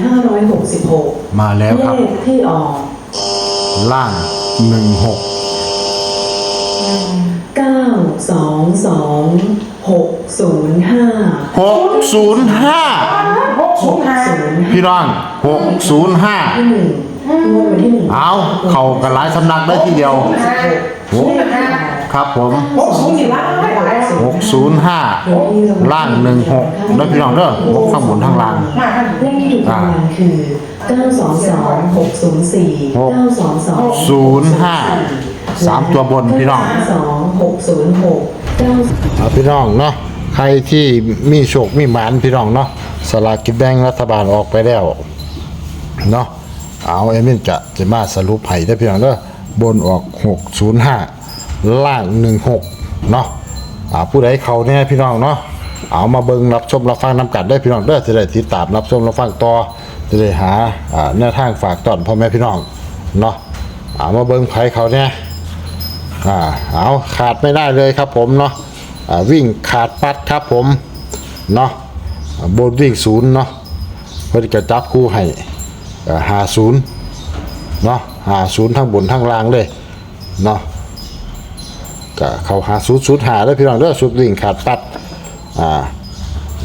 566 มาแล้วครับ เลขที่ออก ล่างหนึ่งหก922 605หกศูนย์ห้าหกศูนย์ห้าพี่น้องหกศูนย์ห้าที่หนึ่งงวดวันที่หนึ่งเอาเข้ากันหลายสำนักได้ทีเดียวศูนย์ห้าครับผม หกศูนย์นี่หลาย หลายหกศูนย์ห้าล่างหนึ่งหกแล้วพี่น้องเด้อหกข้างบนข้างล่างมาท่านเลขที่ถูกรางวัลคือ922 604 922ศูนย์ห้าสามตัวบนพี่น้อง2 606 9เอาพี่น้องเนาะใครที่มีโชคมีหมานพี่น้องเนาะสลากกินแบ่งรัฐบาลออกไปแล้วเนาะเอาเอมินจะจะมาสรุปให้ได้อพี่น้องเด้อบนออก 605 ล่าง 16 เนาะ อ่าผู้ใดเขาเนี่ยพี่น้องเนาะเอามาเบิ่งรับชมรับฟังนำกันได้พี่น้องเด้อจะได้ติดตามรับชมรับฟังต่อจะได้หาอ่าแนวทางฝากตอนพ่อแม่พี่น้องเนาะเอามาเบิ่งไผเขาเนี่ยอ่าเอาขาดไม่ได้เลยครับผมเนาะอ่าวิ่งขาดปัดครับผมเนาะบนวิ่งศูนย์เนาะเพื่อจะจับคู่ให้หาศูนย์เนาะหาศูนย์ทั้งบนทั้งล่างเลยเนาะ ก็เขาหาศูนย์ศูนย์หาได้พี่น้องเด้อสุดวิ่งขาดปัดอ่า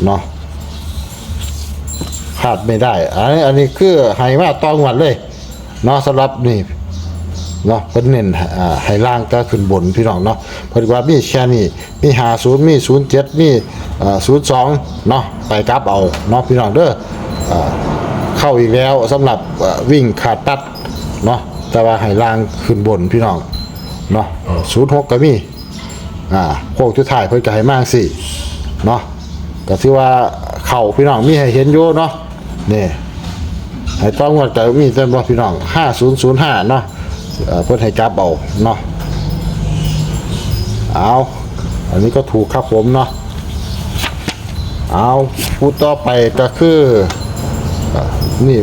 เนาะขาดไม่ได้อันนี้อันนี้คือให้มาต้องวันเลยเนาะสำหรับนี่เนาะเพิ่นเน้นอ่าให้ล่างก็ขึ้นบนพี่น้องเนาะเพิ่นว่ามีแค่นี้มี50มี07มีเอ่อ02เนาะไปกลับเอาเนาะพี่น้องเด้ออ่าเข้าอีกแล้วสำหรับอ่อวิ่งขาดตัดเนาะแต่ว่าให้ล่างขึ้นบนพี่น้อง เนาะ06ก็มีอ่าโคกสุดท้ายเพิ่นก็ให้มากสิเนาะก็ถือว่าเข้าพี่น้องมีให้เห็นอยู่เนาะนี่ให้ต้องวัดกับมีแต่บ่พี่น้อง5005เนาะเอ่อเพิ่นให้จับเอาเนาะเอาอันนี้ก็ถูกครับผมเนาะเอาพูดต่อไปก็คือเอ่อนี่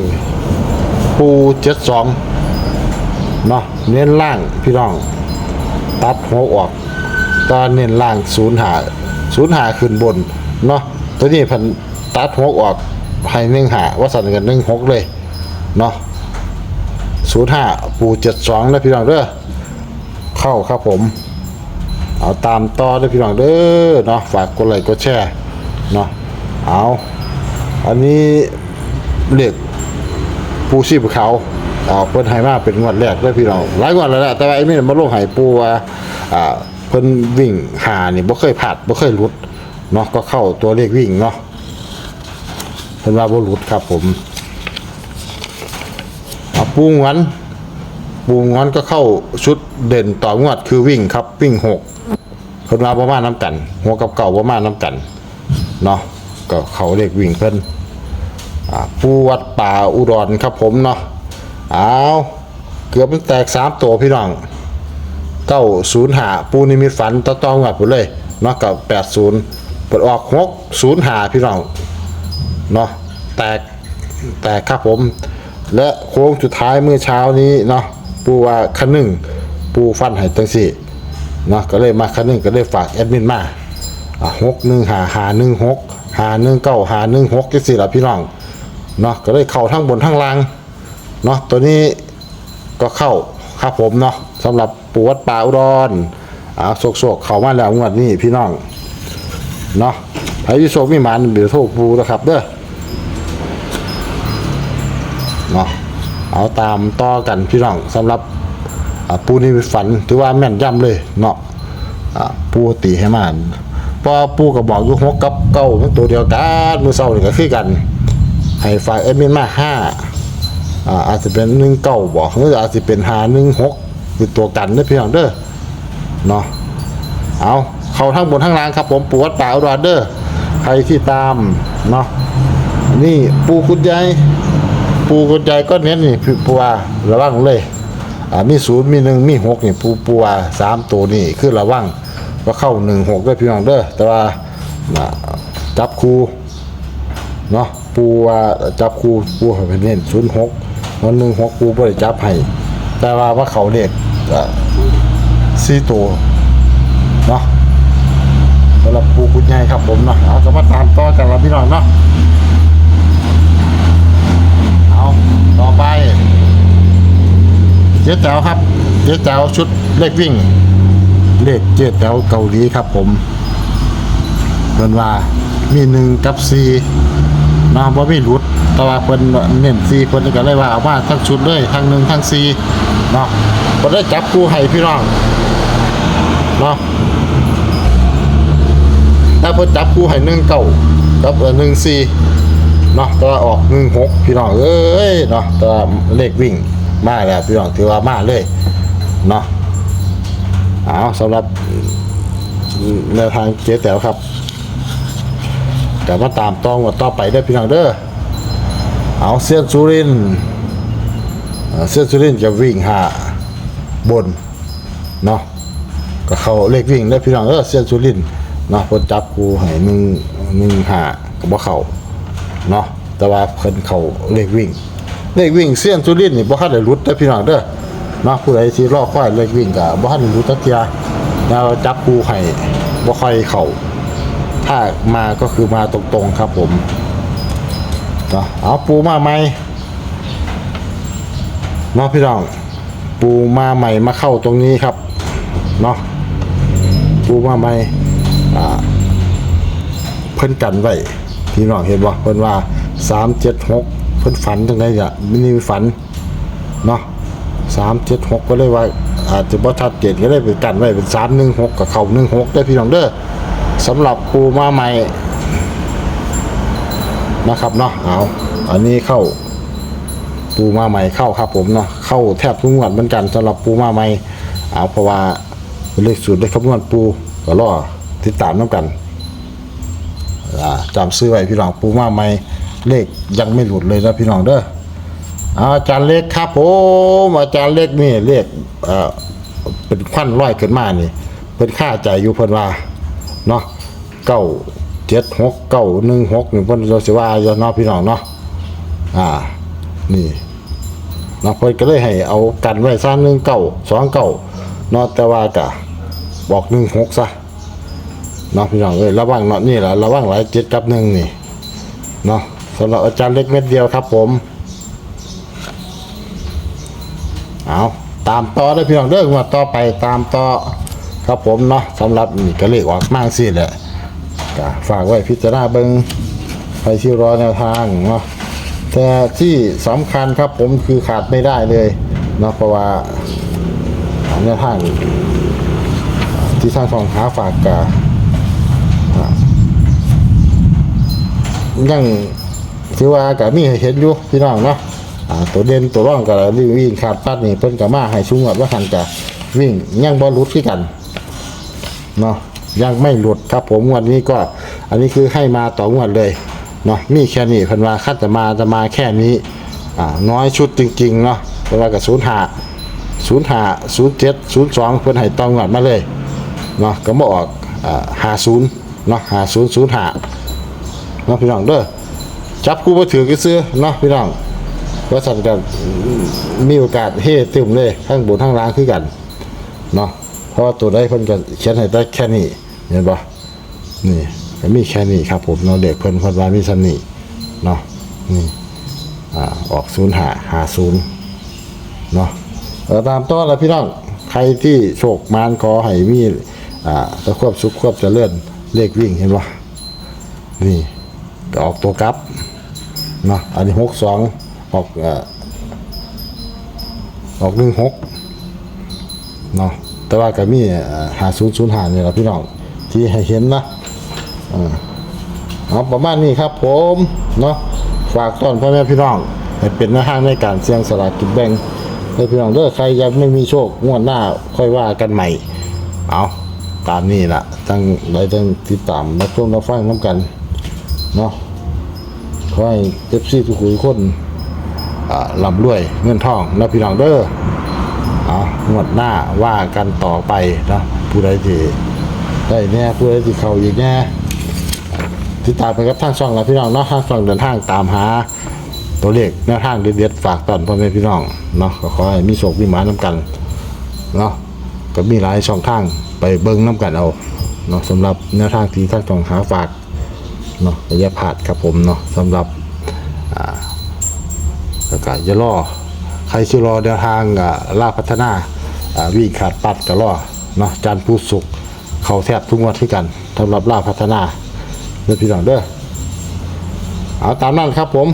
ปู72เนาะเน้นล่างพี่น้อง ตัดหัวออกตอนเน้นล่าง0หา0หาขึ้นบนเนาะตัวนี้พันตัดหัวออกให้1หาว่าสั่นกัน16เลยเนาะศูนย์ห้าปูเจ็ดสองนะพี่น้องเด้อเข้าครับผม เอาตามต่อเด้อพี่น้องเด้อเนาะฝากกดไลค์กดแชร์เนาะเอาอันนี้เรียกปูชีพเขา เอาเพิ่นให้มาเป็นงวดแรกด้อพี่น้องหลายงวดแล้วแหละแต่ว่าไอ้นี่มาลงให้ปูว่าอ่าเพิ่นวิ่งหานี่บ่เคยพลาดบ่เคยหลุดเนาะก็เข้าตัวเลขวิ่งเนาะเพิ่นว่าบ่หลุดครับผมอะปูงวนปูงวนก็เข้าชุดเด่นต่องวดคือวิ่งครับวิ่งหกคนมาประมาณน้ำกันหัวกับเก่าประมาณน้ำกันเนาะก็เขาเรียกวิ่งเพิ่นอ่าปูวัดป่าอุดรครับผมเนาะ เอาเกือบมันแตกสามตัวพี่น้องเก้าศูนย์หาปูนิมิตฝันต่อตองวดไปเลยเนาะกับแปดศูนย์เปิดออกหกศูนย์หาพี่น้องเนาะแตกแตกครับผม และโค้งสุดท้ายเมื่อเช้านี้เนาะปูว่าคันหนึ่งปูฟันให้ตั้งสี่เนาะก็เลยมาคันหนึ่งก็เลยฝากแอดมินมาหกหนึ่งหาหาหนึ่งหกหาหนึ่งเก้าหาหนึ่งหกกี่สี่ละพี่น้องเนาะก็เลยเข้าทั้งบนทั้งล่าง เนาะตัวนี้ก็เข้าครับผมเนาะสำหรับปูวัดป่าอุดรอ่าโศกๆเข้ามาแล้วงวดนี้พี่น้องเนาะใครที่โชคมีหมันเดี๋ยวโทรปูนะครับเด้อเนาะเอาตามต่อกันพี่น้องสำหรับปูนี่ฝันถือว่าแม่นย่ำเลยเนาะปูตีให้มันเพอปูก็บอกอยู่หกกับเก้ามันตัวเดียวกันมือเศร้านี่ก็คือกัน ให้ฝ่ายเอ็มมินมาห้า อ่าอาจจะเป็นหนึ่งเก้าบอกหรืออาจจะเป็นหาหนึ่งหกคือตัวกันเด้อพี่น้องเด้อเนาะเอาเข้าทั้งบนทั้งล่างครับ ผมปูวัดป่าอุดเด้อใครที่ตามเนาะนี่ปูคุณยายปูกระจายก็เน้นนี่คือปูว่าระวังเลยอ่ามีศูนย์มีหนึ่งมีหกนี่ปูปูว่าสามตัวนี่คือระวังก็เข้าหนึ่งหกด้วยพี่น้องเด้อแต่ว่าจับคูเนาะปูว่าจับคูปูให้เป็นเน้นศูนย์หก วันหนึ่งหัวกูบริจับให้แต่ว่าว่าเขาเด็กสี่ตัวเนาะสำหรับปูคุณหญ่ครับผมเนาะเอาจะมาตามต่อกันละพี่น้องเนาะเอาต่อไปเจ๊แจ๋วครับเจ๊แจ๋วชุดเลขวิ่ง เลขเจ๊แจ๋วเกาหลีครับผมเพิ่นว่ามีหนึ่งกับสี่ นาะบ่มีหลุด แต่ว่าเพิ่นเน้นสี่เพิ่นก็เลยว่าเอามาทั้งชุดเลยทั้งหนึ่งทั้งสี่เนาะบ่ได้จับคู่ให้พี่น้องเนาะถ้าเพิ่นจับคู่ให้หนึ่งเก้ากับหนึ่งสี่เนาะแต่ว่าออกหนึ่งหกพี่น้องเอ้ยเนาะแต่ว่าเลขวิ่งมาแล้วพี่น้องถือว่ามาเลยเนาะเอาสำหรับแนวทางเจ๊แต๋วครับ แต่มาตามต้องว่าต่อไปได้พี่น้องเด้อเอาเส้นสุรินเอ่อเส้นสุรินจะวิ่งหาบนเนาะก็เขาเลขวิ่งได้พี่น้องเออเส้นสุรินเนาะพนจับกูให้หนึ่งหนึ่งหาก็บ่เขาเนาะแต่ว่าเพิ่นเขาเลขวิ่งเลขวิ่งเส้นสุรินนี่บ่ทันได้หลุดเด้พี่น้องเด้อเนาะผู้ใดที่รอคอยเลขวิ่งก็บ่ทันได้หลุดจักเทียแล้วจับกูให้บ่ค่อยเข้า ถ้ามาก็คือมาตรงๆครับผมเนาะเอาปูมาใหม่เนาะพี่น้องปูมาใหม่มาเข้าตรงนี้ครับเนาะปูมาใหม่เพิ่นกันไว้พี่น้องเห็นบ่เพิ่นว่าสามเจ็ดหกเพิ่นฝันจังไดอะมินิฝันเนาะสามเจ็ดหกก็เลยว่าอาจจะบ่ชัดเจนก็เลยไปกันไว้เป็นสามหนึ่งหกกับเขาหนึ่งหกได้พี่น้องเด้อ สำหรับปูมาใหม่นะครับเนาะเอาอันนี้เข้าปูมาใหม่เข้าครับผมเนาะเข้าแทบทุกงวดเหมือนกันสำหรับปูมาใหม่เอาเพราะว่าเลขสูตรเลขคำนวณปูก็รอติดตามน้ำกันอ่าจำซื้อไว้พี่น้องปูมาใหม่เลขยังไม่หลุดเลยนะพี่น้องเด้ออาอาจารย์เล็กครับผมอาจารย์เล็กนี่เลขเอ่อเป็นควันร้อยขึ้นมานี่เป็นค่าใจอยู่เพิ่นว่า เนาะเก้าเจ็ดหกเก้าหนึ่งหกหนึ่งเพิ่นเราสิว่าอยู่เนาะพี่น้องเนาะอ่านี่เนาะเพิ่นก็เลยให้เอากันไว้ซะหนึ่งเก้าสองเก้าเนาะแต่ว่ากะบอกหนึ่งหกซะเนาะพี่น้องเอ้ยระวังเนาะนี่แหละระวังหลายเจ็ดกับหนึ่งนี่เนาะสำหรับอาจารย์เล็กเม็ดเดียวครับผมเอาตามต่อได้พี่น้องเด้องวดต่อไปตามต่อ ครับผมเนาะสำหรับนี่ก็เลขออกมากสิแหละก็ฝากไว้พิจารณาเบิงไปที่รอแนวทางเนาะแต่ที่สำคัญครับผมคือขาดไม่ได้เลยเนาะเพราะว่าแนวทางที่สร้างช่องหาฝากกับยังถือว่ากับมีให้เห็นอยู่พี่น้องเนาะตัวเด่นตัวร่องกับวิ่งวิ่งขาดปัดนี่เพิ่นกับมาให้ชุ่งวัดว่าหันกับวิ่งยังบอลลุดที่กัน เนาะยังไม่หลุดครับผมงวันนี้ก็ อันนี้คือให้มาต่องวดเลยเนาะมีแค่นี้พันวาคัดจะมาจะมาแค่นี้อ่าน้อยชุดจริงๆเนาะเพราะว่ากับศูนย์หาศูนย์หาศูนย์เจ็ดศูนย์สองเพิ่นให้ต่องวดมาเลยเนาะก็มาออกอ่าหาศูนย์เนาะหาศูนย์ศูนย์หาเนาะพี่น้องเด้อจับคู่มาถือก็ซื้อเนาะพี่น้องว่าสั่นกันมีโอกาสเฮ่ตึมเลยทั้งบนทั้งล่างคือกันเนาะ เพราะว่าตัวได้เพิ่นก็เขียนให้ได้แค่นี้เห็นปะนี่ก็มีแค่นี้ครับผมเนาะเด็กเพิ่นเพิ่นว่ามีสันนี่เนาะนี่อ่าออกศูนย์หาหาศูนย์เนาะเออตามต้อนแล้วพี่น้องใครที่โชคมานขอให้มีอ่าตะควบสุขควบจะเลื่อนเลขวิ่งเห็นปะนี่ก็ออกตัวกลับเนาะอันนี้หกสองออกอ่อออกหนึ่งหกเนาะ แต่ว่าก็มีหาศูนย์ศูนย์หาเนี่ยละพี่น้อง ที่ให้เห็นนะเอาประมาณนี้ครับผมเนาะฝากต้อนพ่อแม่พี่น้องให้เป็นหน้าห้างในการเสี่ยงสลากกินแบ่งให้พี่น้องเด้อใครยังไม่มีโชคงวดหน้าค่อยว่ากันใหม่ เอาตามนี้ล่ะตั้งไว้ตั้งติดตามมาชมมาฟังน้ำกันเนาะขอให้เอฟซีทุกคนอ่าลำรวยเงินทองนะพี่น้องเด้อ เอางวดหน้าว่ากันต่อไปนะผู้ใดที่ได้แน่ผู้ใดที่เขาอีกแน่ติดตามไปกับทางช่องแล้วพี่น้องเนาะทางช่องเดินทางตามหา ตัวเลขแนวทางเด็ดๆฝากตอนพ่อแม่พี่น้องเนาะก็ขอให้มีโชคมีหมาน้ำกันเนาะก็มีหลายช่องทางไปเบิ้งน้ำกันเอาเนาะสำหรับแนวทางที่ทางช่องหาฝากเนาะระยะผาดครับผมเนาะสำหรับแล้วก็อย่ารอ ใครสิรอเดินทางอ่าลาพัฒนาอ่าวิ่งขาดปัดก็รอเนาะจานผู้สุขเขาแทบทุกงวดที่กันสำหรับลาพัฒนาเด้อพี่น้องเด้อเอาตามนั้นครับผม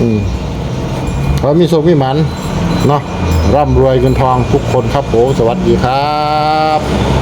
อืมเขามีโชคมีหมันเนาะร่ำรวยเงินทองทุกคนครับผม สวัสดีครับ